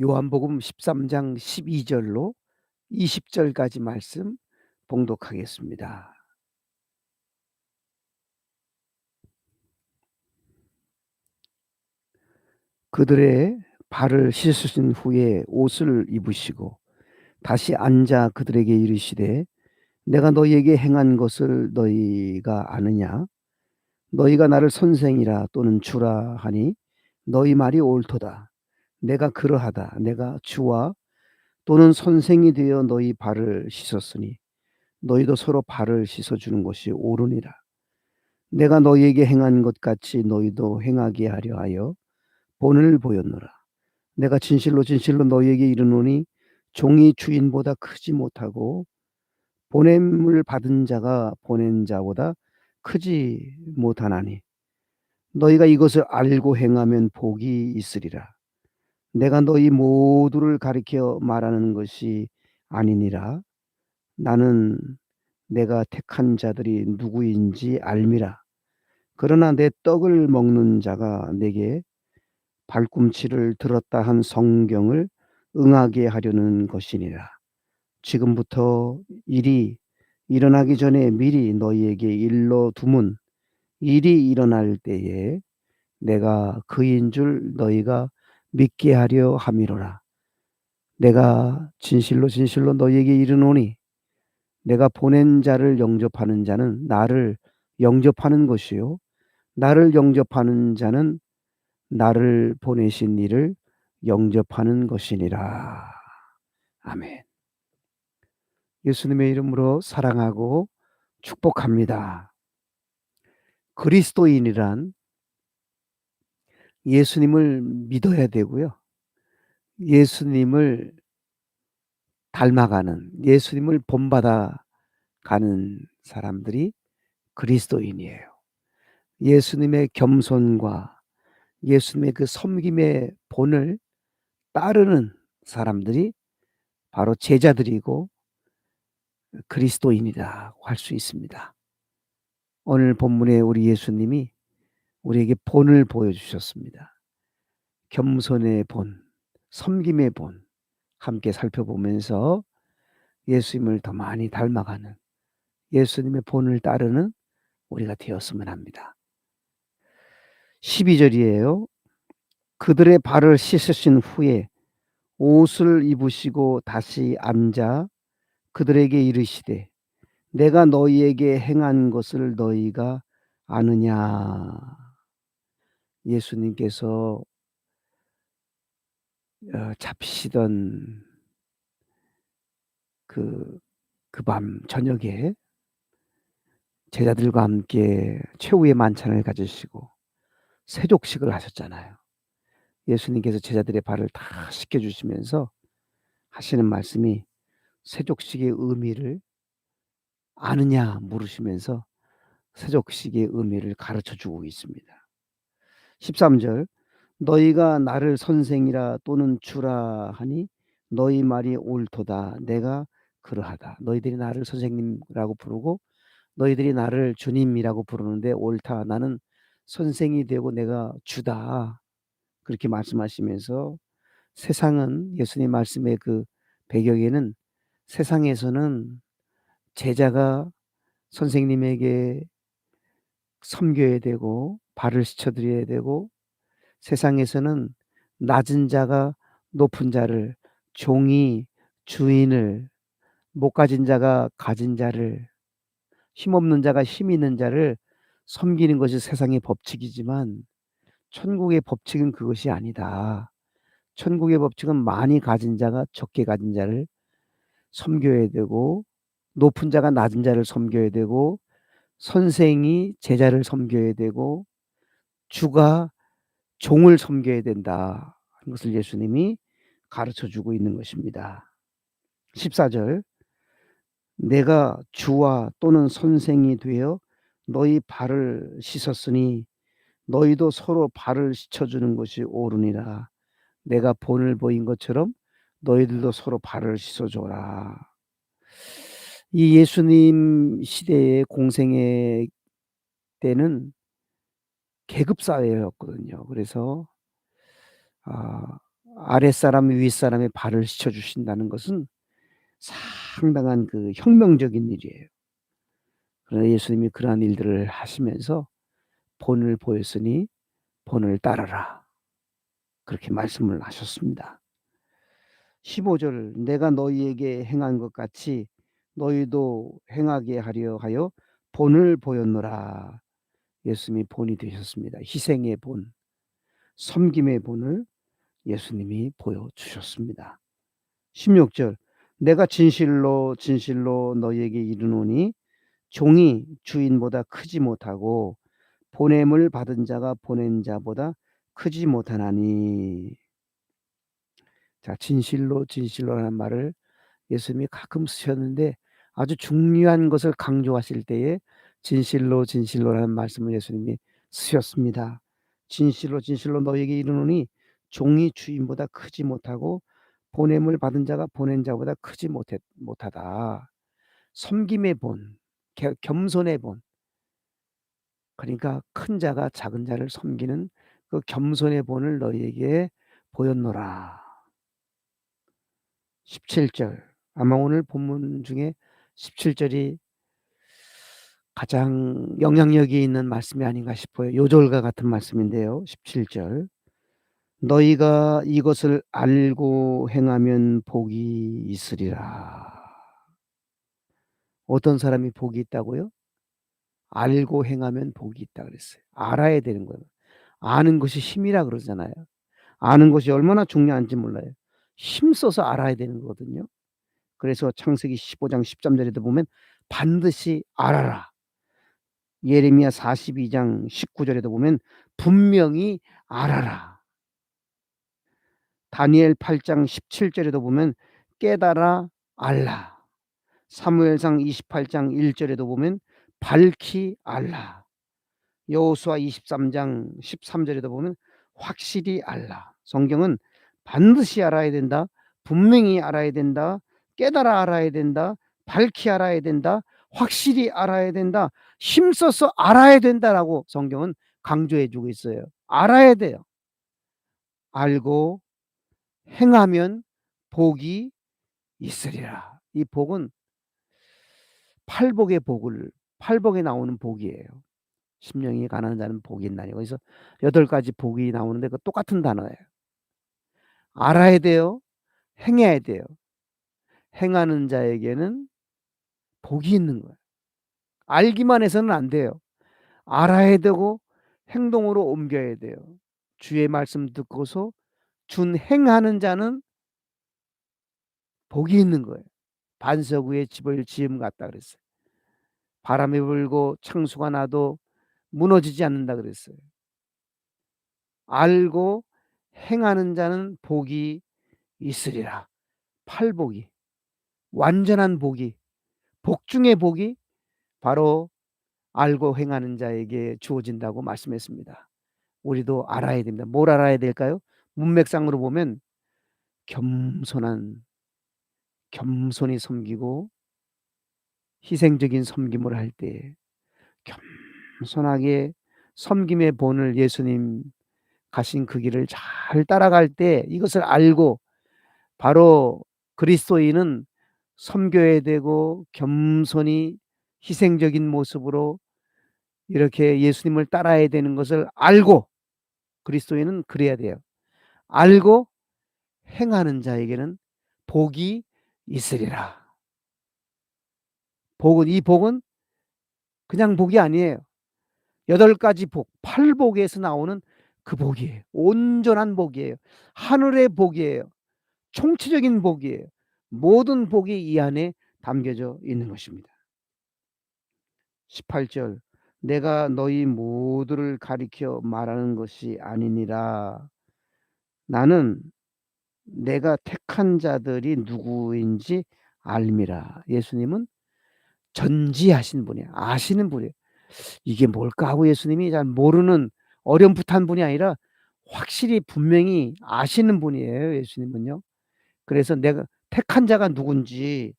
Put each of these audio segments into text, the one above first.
요한복음 13장 12절로 20절까지 말씀 봉독하겠습니다. 그들의 발을 씻으신 후에 옷을 입으시고 다시 앉아 그들에게 이르시되 내가 너희에게 행한 것을 너희가 아느냐 너희가 나를 선생이라 또는 주라 하니 너희 말이 옳도다 내가 그러하다. 내가 주와 또는 선생이 되어 너희 발을 씻었으니 너희도 서로 발을 씻어 주는 것이 옳으니라. 내가 너희에게 행한 것 같이 너희도 행하게 하려 하여 본을 보였노라. 내가 진실로 진실로 너희에게 이르노니 종이 주인보다 크지 못하고 보냄을 받은 자가 보낸 자보다 크지 못하나니 너희가 이것을 알고 행하면 복이 있으리라. 내가 너희 모두를 가리켜 말하는 것이 아니니라. 나는 내가 택한 자들이 누구인지 알미라. 그러나 내 떡을 먹는 자가 내게 발꿈치를 들었다 한 성경을 응하게 하려는 것이니라. 지금부터 일이 일어나기 전에 미리 너희에게 일러 두문 일이 일어날 때에 내가 그인 줄 너희가 믿게 하려 함이로라. 내가 진실로 진실로 너희에게 이르노니 내가 보낸 자를 영접하는 자는 나를 영접하는 것이요 나를 영접하는 자는 나를 보내신 이를 영접하는 것이니라. 아멘. 예수님의 이름으로 사랑하고 축복합니다. 그리스도인이란 예수님을 믿어야 되고요. 예수님을 닮아가는, 예수님을 본받아 가는 사람들이 그리스도인이에요. 예수님의 겸손과 예수님의 그 섬김의 본을 따르는 사람들이 바로 제자들이고 그리스도인이라고 할 수 있습니다. 오늘 본문에 우리 예수님이 우리에게 본을 보여주셨습니다. 겸손의 본, 섬김의 본 함께 살펴보면서 예수님을 더 많이 닮아가는 예수님의 본을 따르는 우리가 되었으면 합니다. 12절이에요. 그들의 발을 씻으신 후에 옷을 입으시고 다시 앉아 그들에게 이르시되 내가 너희에게 행한 것을 너희가 아느냐 예수님께서 어, 잡히시던 그, 그 밤 저녁에 제자들과 함께 최후의 만찬을 가지시고 세족식을 하셨잖아요. 예수님께서 제자들의 발을 다 씻겨 주시면서 하시는 말씀이 세족식의 의미를 아느냐 물으시면서 세족식의 의미를 가르쳐 주고 있습니다. 13절 너희가 나를 선생이라 또는 주라 하니 너희 말이 옳도다. 내가 그러하다 너희들이 나를 선생님이라고 부르고 너희들이 나를 주님이라고 부르는데 옳다. 나는 선생이 되고 내가 주다. 그렇게 말씀하시면서 세상은 예수님 말씀의 그 배경에는 세상에서는 제자가 선생님에게 섬겨야 되고 발을 씻어드려야 되고 세상에서는 낮은 자가 높은 자를 종이 주인을 못 가진 자가 가진 자를 힘없는 자가 힘 있는 자를 섬기는 것이 세상의 법칙이지만 천국의 법칙은 그것이 아니다. 천국의 법칙은 많이 가진 자가 적게 가진 자를 섬겨야 되고 높은 자가 낮은 자를 섬겨야 되고 선생이 제자를 섬겨야 되고 주가 종을 섬겨야 된다. 하는 것을 예수님이 가르쳐 주고 있는 것입니다. 14절 내가 주와 또는 선생이 되어 너희 발을 씻었으니 너희도 서로 발을 씻어주는 것이 옳으니라. 내가 본을 보인 것처럼 너희들도 서로 발을 씻어줘라. 이 예수님 시대의 공생의 때는 계급 사회였거든요. 그래서 아, 아랫사람이 윗사람의 발을 씻어 주신다는 것은 상당한 그 혁명적인 일이에요. 그러나 예수님이 그러한 일들을 하시면서 본을 보였으니 본을 따르라. 그렇게 말씀을 하셨습니다. 15절 내가 너희에게 행한 것 같이 너희도 행하게 하려 하여 본을 보였노라. 예수님이 본이 되셨습니다. 희생의 본, 섬김의 본을 예수님이 보여주셨습니다. 16절 내가 진실로 진실로 너희에게 이르노니 종이 주인보다 크지 못하고 보냄을 받은 자가 보낸 자보다 크지 못하나니 자 진실로 진실로라는 말을 예수님이 가끔 쓰셨는데 아주 중요한 것을 강조하실 때에 진실로 진실로라는 말씀을 예수님이 쓰셨습니다. 진실로 진실로 너에게 이르노니 종이 주인보다 크지 못하고 보냄을 받은 자가 보낸 자보다 크지 못해, 못하다. 섬김의 본, 겸손의 본. 그러니까 큰 자가 작은 자를 섬기는 그 겸손의 본을 너희에게 보였노라. 17절. 아마 오늘 본문 중에 17절이 가장 영향력이 있는 말씀이 아닌가 싶어요. 요절과 같은 말씀인데요. 17절. 너희가 이것을 알고 행하면 복이 있으리라. 어떤 사람이 복이 있다고요? 알고 행하면 복이 있다 그랬어요. 알아야 되는 거예요. 아는 것이 힘이라 그러잖아요. 아는 것이 얼마나 중요한지 몰라요. 힘써서 알아야 되는 거거든요. 그래서 창세기 15장 13절에도 보면 반드시 알아라. 예레미야 42장 19절에도 보면 분명히 알아라. 다니엘 8장 17절에도 보면 깨달아 알라. 사무엘상 28장 1절에도 보면 밝히 알라. 여호수아 23장 13절에도 보면 확실히 알라. 성경은 반드시 알아야 된다. 분명히 알아야 된다. 깨달아 알아야 된다. 밝히 알아야 된다. 확실히 알아야 된다. 힘써서 알아야 된다라고 성경은 강조해 주고 있어요. 알아야 돼요. 알고 행하면 복이 있으리라. 이 복은 팔복의 복을 팔복에 나오는 복이에요. 심령이 가난한 자는 복이 있나니 거기서 여덟 가지 복이 나오는데 그 똑같은 단어예요. 알아야 돼요. 행해야 돼요. 행하는 자에게는 복이 있는 거예요. 알기만 해서는 안 돼요. 알아야 되고 행동으로 옮겨야 돼요. 주의 말씀 듣고서 준행하는 자는 복이 있는 거예요. 반석 위에 집을 지음 같다 그랬어요. 바람이 불고 창수가 나도 무너지지 않는다 그랬어요. 알고 행하는 자는 복이 있으리라. 팔복이 완전한 복이 복 중의 복이 바로 알고 행하는 자에게 주어진다고 말씀했습니다. 우리도 알아야 됩니다. 뭘 알아야 될까요? 문맥상으로 보면 겸손한 겸손히 섬기고 희생적인 섬김을 할 때 겸손하게 섬김의 본을 예수님 가신 그 길을 잘 따라갈 때 이것을 알고 바로 그리스도인은 섬겨야 되고 겸손히 희생적인 모습으로 이렇게 예수님을 따라야 되는 것을 알고 그리스도인은 그래야 돼요. 알고 행하는 자에게는 복이 있으리라. 복은 이 복은 그냥 복이 아니에요. 여덟 가지 복, 팔복에서 나오는 그 복이에요. 온전한 복이에요. 하늘의 복이에요. 총체적인 복이에요. 모든 복이 이 안에 담겨져 있는 것입니다. 18절 내가 너희 모두를 가리켜 말하는 것이 아니니라. 나는 내가 택한 자들이 누구인지 알미라. 예수님은 전지하신 분이야. 아시는 분이에요. 이게 뭘까 하고 예수님이 잘 모르는 어렴풋한 분이 아니라 확실히 분명히 아시는 분이에요. 예수님은요. 그래서 내가 택한 자가 누군지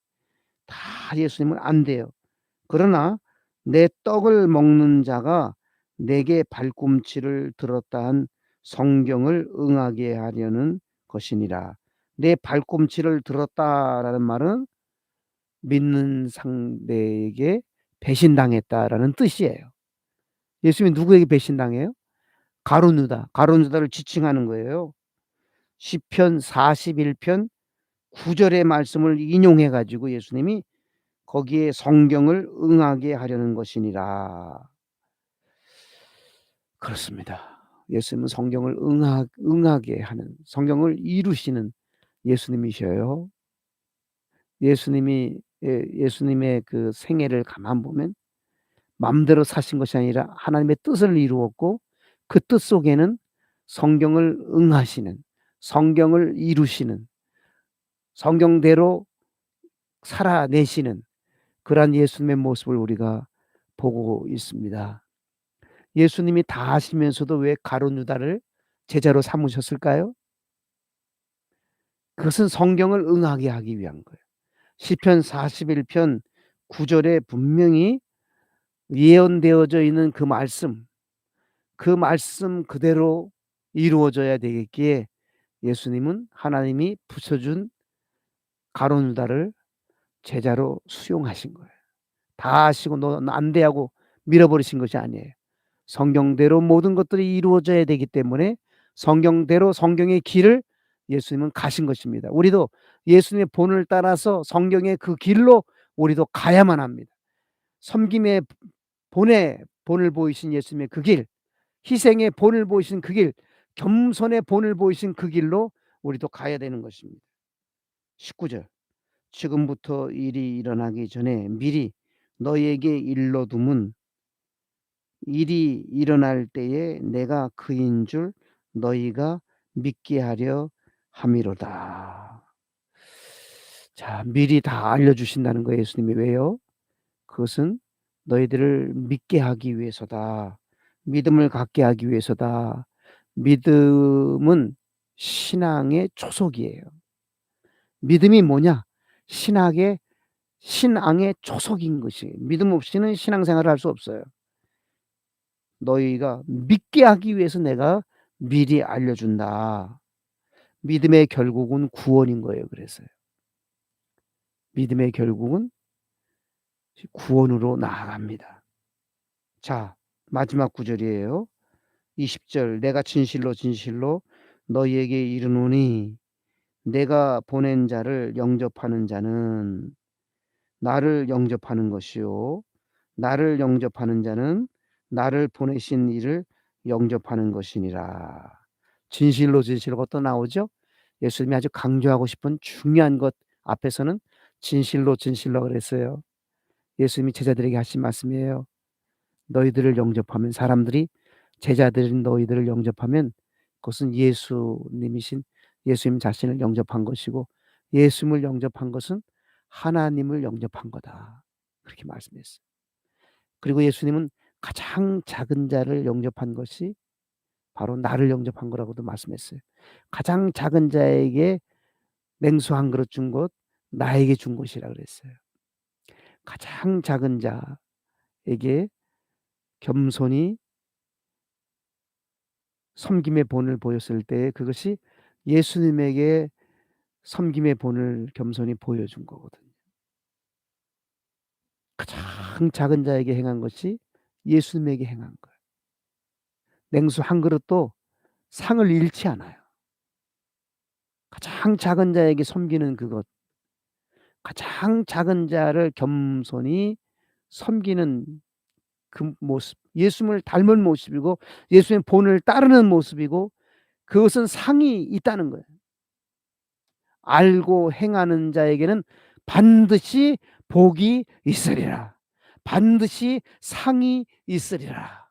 다 예수님은 안 돼요. 그러나 내 떡을 먹는 자가 내게 발꿈치를 들었다 한 성경을 응하게 하려는 것이니라. 내 발꿈치를 들었다라는 말은 믿는 상대에게 배신당했다라는 뜻이에요. 예수님이 누구에게 배신당해요? 가룟유다. 가룟유다를 지칭하는 거예요. 시편 41편 9절의 말씀을 인용해 가지고 예수님이 거기에 성경을 응하게 하려는 것이니라. 그렇습니다. 예수님은 성경을 응하, 응하게 하는 성경을 이루시는 예수님이셔요. 예수님이 예, 예수님의 그 생애를 가만 보면 마음대로 사신 것이 아니라 하나님의 뜻을 이루었고 그 뜻 속에는 성경을 응하시는 성경을 이루시는 성경대로 살아내시는 그러한 예수님의 모습을 우리가 보고 있습니다. 예수님이 다 하시면서도 왜 가룟 유다를 제자로 삼으셨을까요? 그것은 성경을 응하게 하기 위한 거예요. 시편 41편 9절에 분명히 예언되어져 있는 그 말씀, 그 말씀 그대로 이루어져야 되겠기에 예수님은 하나님이 붙여준 가론 유다를 제자로 수용하신 거예요. 다 하시고 너안 돼 하고 밀어버리신 것이 아니에요. 성경대로 모든 것들이 이루어져야 되기 때문에 성경대로 성경의 길을 예수님은 가신 것입니다. 우리도 예수님의 본을 따라서 성경의 그 길로 우리도 가야만 합니다. 섬김의 본의 본을 보이신 예수님의 그 길, 희생의 본을 보이신 그 길, 겸손의 본을 보이신 그 길로 우리도 가야 되는 것입니다. 19절. 지금부터 일이 일어나기 전에 미리 너희에게 일러둠은 일이 일어날 때에 내가 그인 줄 너희가 믿게 하려 함이로다. 자, 미리 다 알려주신다는 거예요, 예수님이. 왜요? 그것은 너희들을 믿게 하기 위해서다. 믿음을 갖게 하기 위해서다. 믿음은 신앙의 초석이에요. 믿음이 뭐냐? 신학의 신앙의 초석인 것이 믿음 없이는 신앙생활을 할 수 없어요. 너희가 믿게 하기 위해서 내가 미리 알려준다. 믿음의 결국은 구원인 거예요. 그래서요. 믿음의 결국은 구원으로 나아갑니다. 자, 마지막 구절이에요. 20절 내가 진실로 진실로 너희에게 이르노니 내가 보낸 자를 영접하는 자는 나를 영접하는 것이요 나를 영접하는 자는 나를 보내신 이를 영접하는 것이니라. 진실로 진실로 또 나오죠. 예수님이 아주 강조하고 싶은 중요한 것 앞에서는 진실로 진실로 그랬어요. 예수님이 제자들에게 하신 말씀이에요. 너희들을 영접하면 사람들이 제자들인 너희들을 영접하면 그것은 예수님이신 예수님 자신을 영접한 것이고 예수님을 영접한 것은 하나님을 영접한 거다. 그렇게 말씀했어요. 그리고 예수님은 가장 작은 자를 영접한 것이 바로 나를 영접한 거라고도 말씀했어요. 가장 작은 자에게 냉수 한 그릇 준 것, 나에게 준 것이라 그랬어요. 가장 작은 자에게 겸손히 섬김의 본을 보였을 때 그것이 예수님에게 섬김의 본을 겸손히 보여준 거거든요. 가장 작은 자에게 행한 것이 예수님에게 행한 거예요. 냉수 한 그릇도 상을 잃지 않아요. 가장 작은 자에게 섬기는 그것, 가장 작은 자를 겸손히 섬기는 그 모습, 예수님을 닮은 모습이고 예수님의 본을 따르는 모습이고 그것은 상이 있다는 거예요. 알고 행하는 자에게는 반드시 복이 있으리라. 반드시 상이 있으리라.